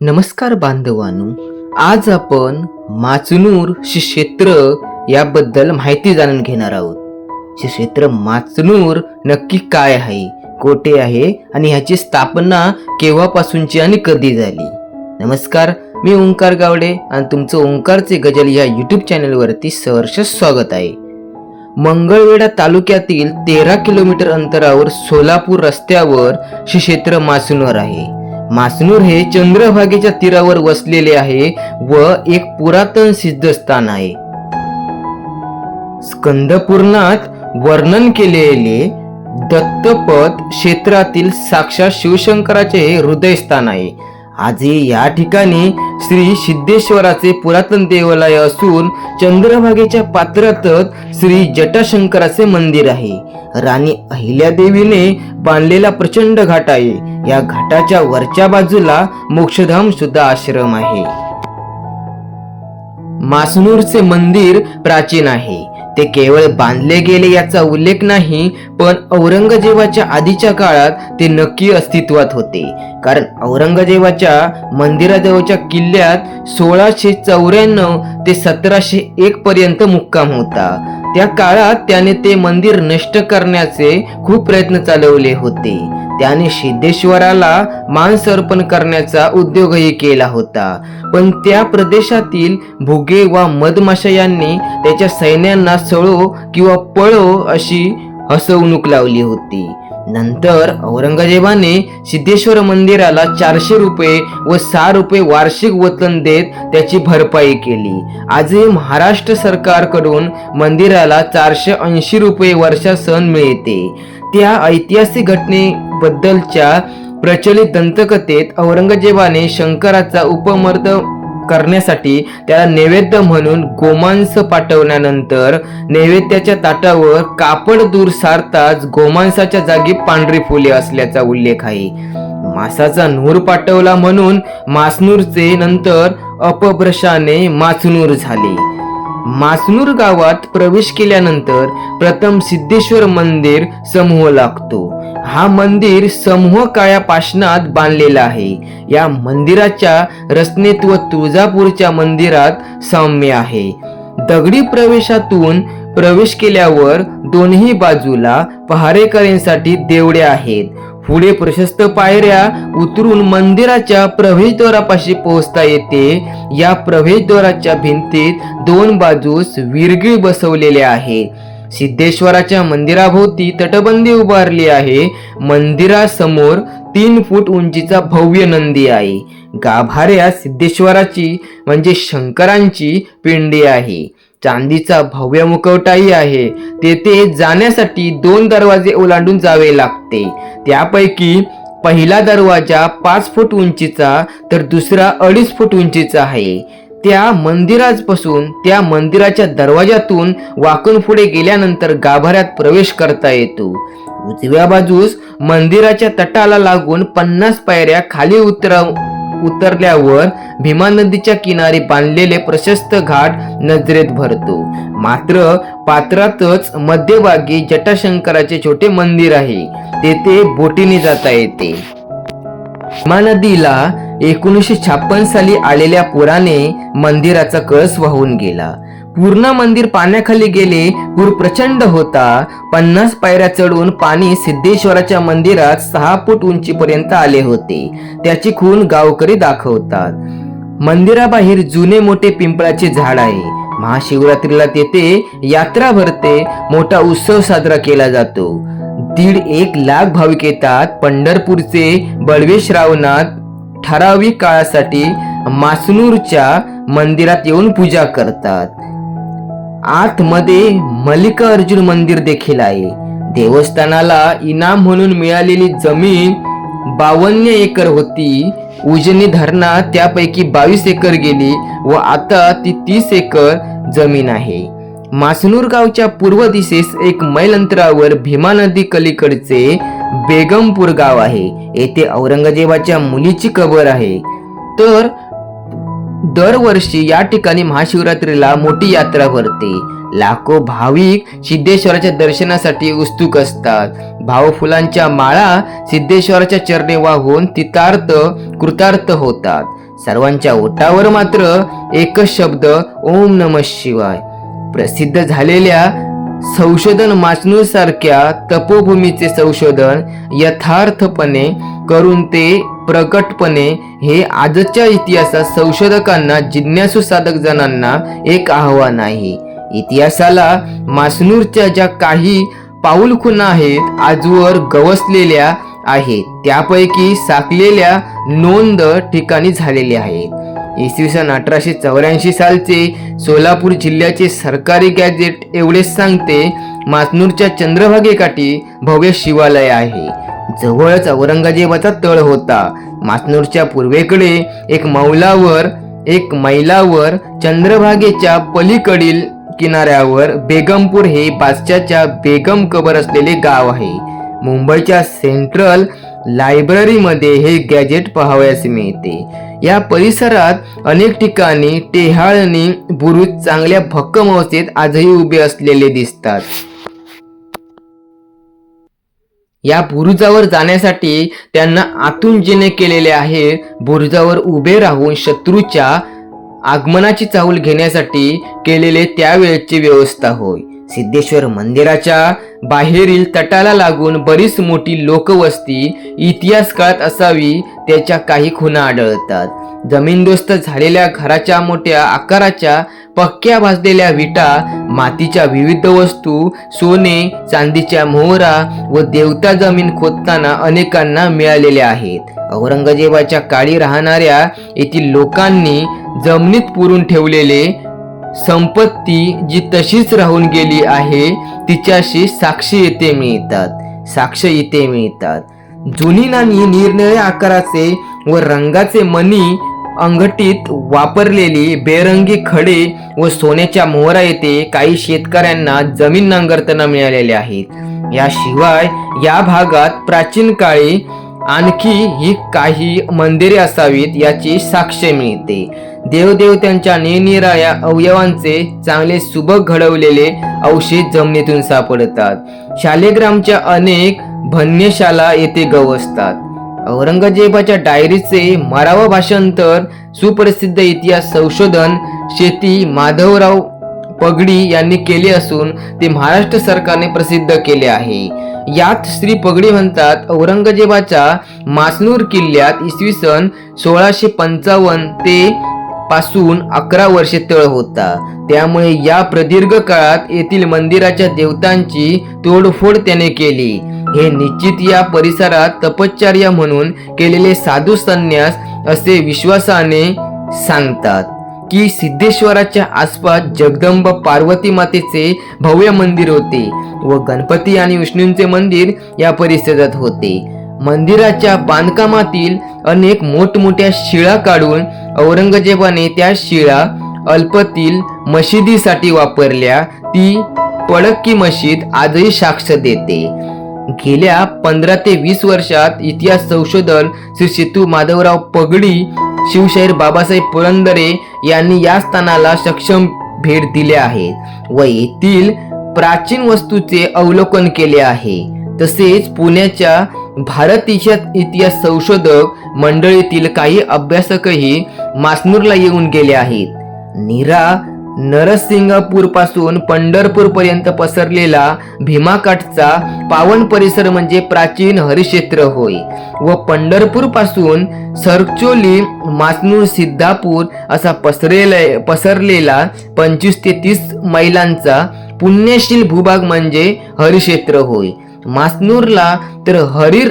नमस्कार बांधवांनो आज आपण माचनूर श्री क्षेत्र याबद्दल माहिती जाणून घेणार आहोत. श्री क्षेत्र माचनूर नक्की काय आहे कोठे आहे आणि ह्याची स्थापना केव्हापासूनची आणि कधी झाली? नमस्कार मी ओंकार गावडे आणि तुमचं ओंकारचे गजल या यूट्यूब चॅनलवरती सहर्ष स्वागत आहे. मंगळवेढा तालुक्यातील तेरा किलोमीटर अंतरावर सोलापूर रस्त्यावर श्री क्षेत्र मासनूर आहे. मासनूर हे चंद्रभागेच्या तीरावर वसलेले आहे व एक पुरातन सिद्धस्थान आहे. स्कंदपूर्णात वर्णन केलेले दत्तपद क्षेत्रातील साक्षात शिवशंकराचे हृदयस्थान आहे. आजही या ठिकाणी श्री सिद्धेश्वराचे पुरातन देवालय असून चंद्रभागेच्या पात्रातच श्री जटाशंकराचे मंदिर आहे. राणी अहिल्यादेवीने बांधलेला प्रचंड घाट आहे. या घाटाच्या वरच्या बाजूला मोक्षधाम सुद्धा आश्रम आहे. मासनूरचे मंदिर प्राचीन आहे. ते केवळ बांधले गेले याचा उल्लेख नाही पण औरंगजेबाच्या आधीच्या काळात ते नक्की अस्तित्वात होते. कारण औरंगजेबाच्या मंदिराजवळच्या किल्ल्यात सोळाशे चौऱ्याण्णव ते सतराशे एक पर्यंत मुक्काम होता. त्या काळात त्याने ते मंदिर नष्ट करण्याचे खूप प्रयत्न चालवले होते. त्याने सिद्धेश्वराला मांस अर्पण करण्याचा उद्योगही केला होता. पण त्या प्रदेशातील भुगे वा मधमाशा यांनी त्याच्या सैन्यांना सळो किंवा पळो अशी हसवणूक लावली होती. नंतर औरंगजेबाने सिद्धेश्वर मंदिराला चारशे रुपये व सहा रुपये वार्षिक वतन देत त्याची भरपाई केली. आजही महाराष्ट्र सरकारकडून मंदिराला चारशे ऐंशी रुपये वर्षासन मिळते. त्या ऐतिहासिक घटनेबद्दलच्या प्रचलित दंतकथेत औरंगजेबाने शंकराचा उपमर्द करण्यासाठी त्याला नैवेद्य म्हणून गोमांस पाठवल्यानंतर नैवेद्याच्या ताटावर कापड दूर सारताच गोमांसाच्या जागी पांढरी फुले असल्याचा उल्लेख आहे. मासाचा नूर पाठवला म्हणून मासनूरचे नंतर अपभ्रशाने माचनूर झाले. मासनूर गावात प्रवेश केल्यानंतर प्रथम सिद्धेश्वर मंदिर समूह लागतो. हा मंदिर समूह काळ्या पाषाणात बांधलेला आहे. या मंदिराच्या रचनेत व तुळजापूरच्या मंदिरात साम्य आहे. दगडी प्रवेशातून प्रवेश केल्यावर दोन्ही बाजूला पहारेकऱ्यांसाठी देवडे आहेत. पुढे प्रशस्त पायऱ्या उतरून मंदिराच्या प्रवेशद्वारापाशी पोहोचता येते. या प्रवेशद्वाराच्या भिंतीत दोन बाजूस विरगिळ बसवलेले आहे. सिद्धेश्वराच्या मंदिराभोवती तटबंदी उभारली आहे. मंदिरासमोर तीन फूट उंचीचा भव्य नंदी आहे. गाभाऱ्या सिद्धेश्वराची म्हणजे शंकरांची पिंडी आहे. चांदीचा भव्य मुखवटाही आहे. तेथे जाण्यासाठी दोन दरवाजे ओलांडून जावे लागते. त्यापैकी पहिला दरवाजा पाच फूट उंचीचा तर दुसरा अडीच फूट उंचीचा आहे. त्या मंदिरापासून त्या मंदिराच्या दरवाजातून वाकून पुढे गेल्यानंतर गाभाऱ्यात प्रवेश करता येतो. उजव्या बाजूस मंदिराच्या तटाला लागून पन्नास पायऱ्या खाली उतरा उतरल्यावर भीमा नदीच्या किनारी बांधलेले प्रशस्त घाट नजरेत भरतो. मात्र पात्रातच मध्यभागी जटाशंकराचे छोटे मंदिर आहे. तेथे बोटीने जाता येते. भीमा नदीला एकोणीसशे छप्पन साली आलेल्या पुराने मंदिराचा कळस वाहून गेला. पूर्ण मंदिर पाण्याखाली गेले पूर प्रचंड होता. पन्नास पायऱ्या चढून पाणी सिद्धेश्वराच्या मंदिरात सहा फूट उंचीपर्यंत आले होते. त्याची खून गावकरी दाखवतात. मंदिराबाहेर जुने मोठे पिंपळाचे झाड आहे. महाशिवरात्रीला तेथे यात्रा भरते मोठा उत्सव साजरा केला जातो. दीड एक लाख भाविक येतात. पंढरपूरचे बळवे श्रावणात ठराविक काळासाठी मासनूरच्या मंदिरात येऊन पूजा करतात. आतमध्ये मल्लिकार्जुन मंदिर देखील आहे. देवस्थानाला इनाम म्हणून मिळालेली जमीन बावन्न एकर होती. उजनी धरणात त्यापैकी बावीस एकर गेली व आता ती तीस एकर जमीन आहे. मासनूर गावच्या पूर्व दिशेस एक मैल अंतरावर भीमा नदी कलीकडचे बेगमपूर गाव आहे. येथे औरंगजेबाच्या मुलीची कबर आहे. तर दरवर्षी या ठिकाणी महाशिवरात्रीला मोठी यात्रा भरते. लाखो भाविक सिद्धेश्वराच्या दर्शनासाठी उत्सुक असतात. भावफुलांच्या माळा सिद्धेश्वराच्या चरणे वाहून तितार्थ कृतार्थ होतात. सर्वांच्या ओटावर मात्र एकच शब्द ओम नम शिवाय. प्रसिद्ध झालेल्या संशोधन माचनूर सारख्या तपोभूमीचे संशोधन यथार्थपणे करून ते प्रकटपणे हे आजच्या इतिहासात संशोधकांना जिज्ञासू साधक जणांना एक आव्हान आहे. इतिहासाला मासनूरच्या ज्या काही पाऊलखुणा आहेत आजवर गवसलेल्या आहेत त्यापैकी साकलेल्या नोंद ठिकाणी झालेल्या आहेत. इसवी सन अठराशे चौऱ्याऐंशी सालचे सोलापूर जिल्ह्याचे सरकारी गॅजेट एवढेच सांगते मासनूरच्या चंद्रभागेकाठी भव्य शिवालय आहे. जवळच औरंगजेबाचा तळ होता. मासनूरच्या पूर्वेकडे एक मौलावर एक मैलावर चंद्रभागेच्या पलीकडील किनाऱ्यावर बेगमपूर हे बादशाच्या बेगम कबर असलेले गाव आहे. मुंबईच्या सेंट्रल लायब्ररीमध्ये हे गॅजेट पाहावयास मिळते. या परिसरात अनेक ठिकाणी टेहाळणी बुरुज चांगल्या भक्कम अवस्थेत आजही उभे असलेले दिसतात. या बुरुजावर जाण्यासाठी त्यांना आतून जिने केलेले आहे बुरुजावर उभे राहून शत्रूच्या आगमनाची चाहूल घेण्यासाठी केलेले त्यावेळची व्यवस्था होय. सिद्धेश्वर मंदिराच्या बाहेरील तटाला लागून बरीच मोठी लोकवस्ती इतिहास काळात असावी त्याच्या काही खुणा आढळतात. जमीनदोस्त झालेल्या घराच्या मोठ्या आकाराच्या पक्क्या भाजलेल्या विटा मातीच्या विविध वस्तू सोने चांदीच्या मोहरा व देवता जमीन खोदताना अनेकांना मिळालेल्या आहेत. औरंगजेबाच्या काळी राहणाऱ्या येथील लोकांनी जमिनीत पुरून ठेवलेले संपत्ती जी तशीच राहून गेली आहे तिच्याशी साक्षी येथे मिळतात. साक्ष इथे मिळतात. जुनी नाणी निरनिळ्या आकाराचे व रंगाचे मणी अंगठीत वापरलेली बेरंगी खडे व सोन्याच्या मोहरा येथे काही शेतकऱ्यांना जमीन नांगरताना मिळालेले आहेत. याशिवाय या भागात प्राचीन काळी आणखी ही काही मंदिरे असावीत याची साक्ष मिळते. देवदेवत्यांच्या निरनिराळ्या अवयवांचे चांगले सुबक घडवलेले अवशेष जमिनीतून सापडतात. शालेग्रामच्या अनेक भन्यशाला येथे गवसतात. औरंगजेबाच्या डायरीचे मरावा भाषांतर सुप्रसिद्ध इतिहास संशोधन शेती माधवराव पगडी यांनी केले असून ते महाराष्ट्र सरकारने प्रसिद्ध केले आहे. यात श्री पगडी म्हणतात औरंगजेबाच्या मासनूर किल्ल्यात इसवी सन सोळाशे पंचावन्न ते पासून अकरा वर्षे तळ होता. त्यामुळे या प्रदीर्घ काळात येथील मंदिराच्या देवतांची तोडफोड त्याने केली. हे निश्चित या परिसरात तपश्चर्या म्हणून केलेले साधू संन्यास असे विश्वासाने सांगतात की सिद्धेश्वराच्या आसपास जगदंब पार्वती मातेचे भव्य मंदिर होते व गणपती आणि विष्णूंचे मंदिर या परिसरात होते. मंदिराच्या बांधकामातील अनेक मोठमोठ्या शिळा काढून औरंगजेबाने त्या शिळा अल्पतील मशिदीसाठी वापरल्या. ती पडक्की मशीद आजही साक्ष देते. गेल्या पंधरा ते वीस वर्षात इतिहास संशोधन श्री सेतू माधवराव पगडी शिवशाहीर बाबासाहेब पुरंदरे यांनी या स्थानाला सक्षम भेट दिल्या आहेत व येथील प्राचीन वस्तूचे अवलोकन केले आहे. तसेच पुण्याच्या भारत इतिहास संशोधक मंडळीतील काही अभ्यासकही मासनूरला येऊन गेले आहेत. नीरा नरसिंगापूरपासून पंढरपूर पर्यंत पसरलेला भीमाकाठचा पावन परिसर म्हणजे प्राचीन हरिक्षेत्र होय व पंढरपूरपासून सरचोली मासनूर सिद्धापूर असा पसरेला पसरलेला पंचवीस ते तीस मैलांचा पुण्यशील भूभाग म्हणजे हरिक्षेत्र होय. मासनूरला तर हरिर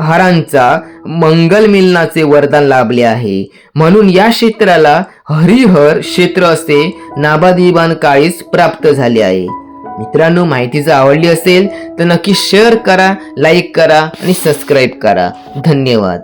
हरांचा मंगल मिलनाचे वरदान लाभले आहे. म्हणून या क्षेत्राला हरिहर क्षेत्र असे नाबादिबान काळीस प्राप्त झाले आहे. मित्रांनो माहिती जर आवडली असेल तर नक्की शेअर करा लाईक करा आणि सबस्क्राईब करा. धन्यवाद.